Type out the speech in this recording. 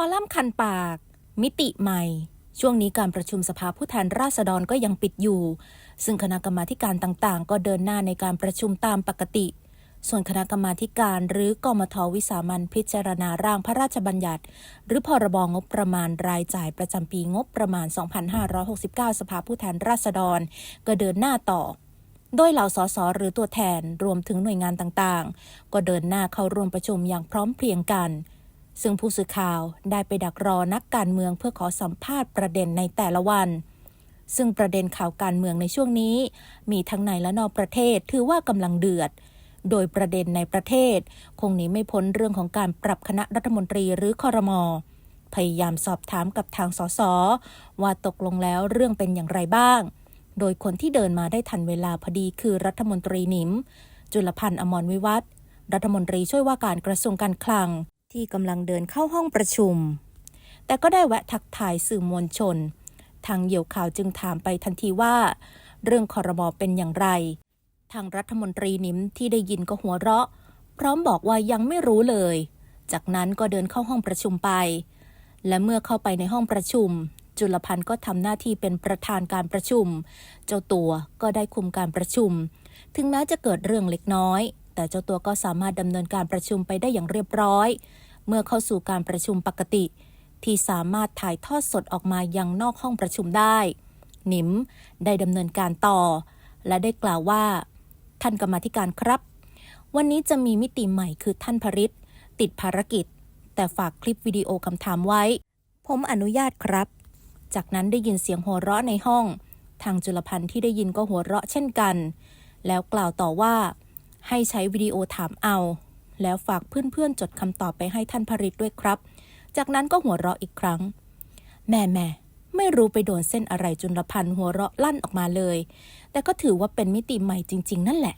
อลัมน์คันปาก มิติใหม่ ช่วงนี้การประชุมสภาผู้แทนราษฎรก็ยังปิดอยู่ ซึ่งคณะกรรมาการต่างๆ ก็เดินหน้าในการประชุมตามปกติ ส่วนคณะกรรมาการหรือกมทวิสามันพิจารณาร่างพระราชบัญญัติ หรือพรบงบประมาณรายจ่ายประจำปีงบประมาณ 2569 สภาผู้แทนราษฎร ก็เดินหน้าต่อโดยเหล่าสสหรือตัวแทนรวมถึงหน่วยงานต่างๆ ก็เดินหน้าเข้าร่วมประชุมอย่างพร้อมเพรียงกัน ซึ่งผู้สื่อข่าวได้ไปดักรอนักการเมืองเพื่อขอสัมภาษณ์ประเด็นในแต่ละวัน ซึ่งประเด็นข่าวการเมืองในช่วงนี้ มีทั้งในและนอกประเทศถือว่ากำลังเดือด โดยประเด็นในประเทศ คงหนีไม่พ้นเรื่องของการปรับคณะรัฐมนตรีหรือคอรมอพยายามสอบถามกับทางสสว่าตกลงแล้วเรื่องเป็นอย่างไรบ้าง โดยคนที่เดินมาได้ทันเวลาพอดีคือรัฐมนตรีหนิม จุลพันธ์อมรวิวัฒรัฐมนตรีช่วยว่าการกระทรวงการคลัง ที่กำลังเดินเข้าห้องประชุม แต่ก็ได้แวะทักทายสื่อมวลชน ทางเหยี่ยวข่าวจึงถามไปทันทีว่า เรื่องคอรมอเป็นอย่างไร ทางรัฐมนตรีนิมที่ได้ยินก็หัวเราะ พร้อมบอกว่ายังไม่รู้เลย จากนั้นก็เดินเข้าห้องประชุมไป และเมื่อเข้าไปในห้องประชุม จุลพันธ์ก็ทำหน้าที่เป็นประธานการประชุม เจ้าตัวก็ได้คุมการประชุม ถึงแม้จะเกิดเรื่องเล็กน้อยแต่เจ้าตัวก็สามารถดำเนินการประชุมไปได้อย่างเรียบร้อย เมื่อเข้าสู่การประชุมปกติ ที่สามารถถ่ายทอดสดออกมายังนอกห้องประชุมได้ หนิมได้ดำเนินการต่อ และได้กล่าวว่า ท่านกรรมธิการครับ วันนี้จะมีมิติใหม่คือท่านพริตติดภารกิจ แต่ฝากคลิปวิดีโอคำถามไว้ ผมอนุญาตครับ จากนั้นได้ยินเสียงหัวเราะในห้อง ทางจุลพันธ์ที่ได้ยินก็หัวเราะเช่นกัน แล้วกล่าวต่อว่า ให้ใช้วิดีโอถามเอา แล้วฝากเพื่อนๆจดคำตอบไปให้ท่านพริตด้วยครับ จากนั้นก็หัวเราะอีกครั้ง แม่แม่ไม่รู้ไปโดนเส้นอะไรจุลพันธ์หัวเราะลั่นออกมาเลย แต่ก็ถือว่าเป็นมิติใหม่จริง ๆ นั่นแหละ